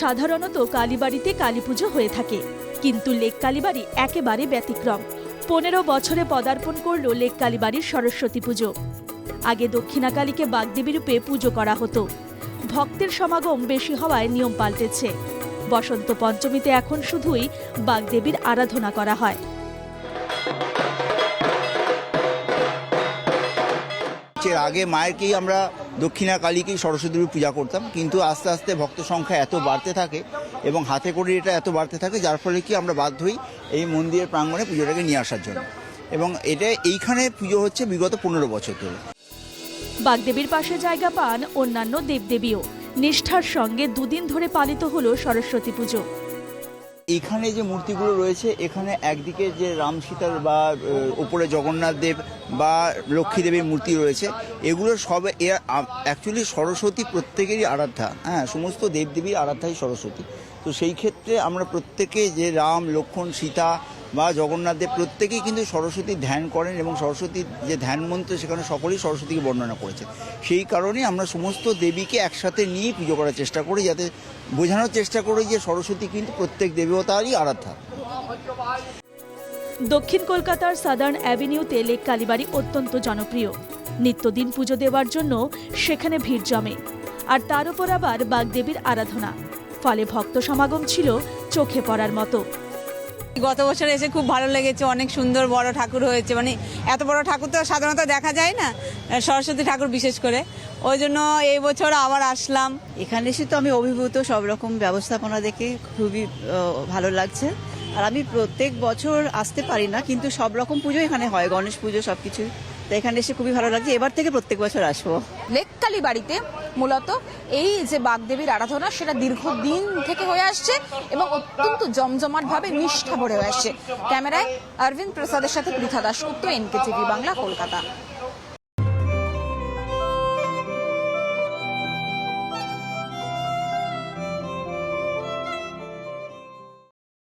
সাধারণত কালীবাড়িতে কালী পুজো হয়ে থাকে। কিন্তু লেক কালীবাড়ি একেবারে ব্যতিক্রম। পনেরো বছরে পদার্পণ করল লেক কালীবাড়ির সরস্বতী পুজো। আগে দক্ষিণাকালীকে বাগদেবী রূপে পুজো করা হতো। ভক্তের সমাগম বেশি হওয়ায় নিয়ম পাল্টেছে। বসন্ত পঞ্চমীতে এখন শুধুই বাগদেবীর আরাধনা করা হয়। আগে মায়েরকেই আমরা দক্ষিণা কালীকেই সরস্বতী দেবীর পূজা করতাম, কিন্তু আস্তে আস্তে ভক্ত সংখ্যা এত বাড়তে থাকে এবং হাতে করে এটা এত বাড়তে থাকে, যার ফলে কি আমরা বাধ্য হই এই মন্দিরের প্রাঙ্গণে পুজোটাকে নিয়ে আসার জন্য। এবং এটা এইখানে পুজো হচ্ছে বিগত পনেরো বছর ধরে। বাগদেবীর পাশে জায়গা পান অন্যান্য দেবদেবীও। নিষ্ঠার সঙ্গে দুদিন ধরে পালিত হলো সরস্বতী পুজো। এখানে যে মূর্তিগুলো রয়েছে, এখানে একদিকে যে রাম সীতার বা ওপরে জগন্নাথ দেব বা লক্ষ্মী দেবীর মূর্তি রয়েছে, এগুলো সব অ্যাকচুয়ালি সরস্বতী প্রত্যেকেরই আরাধ্যা। হ্যাঁ সমস্ত দেবদেবীর আরাধ্যাই সরস্বতী। তো সেই ক্ষেত্রে আমরা প্রত্যেকে যে রাম, লক্ষ্মণ, সীতা বা জগন্নাথ দেব প্রত্যেকেই কিন্তু সরস্বতী ধ্যান করেন এবং সরস্বতীর যে ধ্যান মন্ত্র, সেখানে সকলেই সরস্বতীকে বর্ণনা করেছে সেই কারণে আমরা সমস্ত দেবীকে একসাথে নিয়ে পুজো করার চেষ্টা করি, যাতে বোঝানোর চেষ্টা করি যে সরস্বতী কিন্তু প্রত্যেক দেবতারই আরাধ্যা। দক্ষিণ কলকাতার সাদার্ন অ্যাভিনিউতে লেক কালীবাড়ি অত্যন্ত জনপ্রিয়। নিত্যদিন পুজো দেওয়ার জন্য সেখানে ভিড় জমে। আর তার উপর আবার বাগদেবীর আরাধনা। ফলে ভক্ত সমাগম ছিল চোখে পড়ার মতো। গত বছর এসে খুব ভালো লেগেছে, অনেক সুন্দর বড় ঠাকুর হয়েছে। মানে এত বড় ঠাকুর তো সাধারণত দেখা যায় না সরস্বতী ঠাকুর বিশেষ করে। ওই জন্য এই বছর আবার আসলাম। এখানে এসে তো আমি অভিভূত, সব রকম ব্যবস্থাপনা দেখে খুবই ভালো লাগছে। আর আমি প্রত্যেক বছর আসতে পারি না, কিন্তু সব রকম পুজো এখানে হয়, গণেশ পুজো সব কিছু তো এখানে এসে খুবই ভালো লাগছে। এবার থেকে প্রত্যেক বছর আসব। লেককালি বাড়িতে মূলত এই যে বাগদেবীর আরাধনা, সেটা দীর্ঘদিন থেকে হয়ে আসছে এবং অত্যন্ত জমজমাট ভাবে নিষ্ঠা ভরে হয়ে আসছে। ক্যামেরায় অরবিন্দ প্রসাদের সাথে পৃথা দাসগুপ্ত এনকে বাংলা, কলকাতা।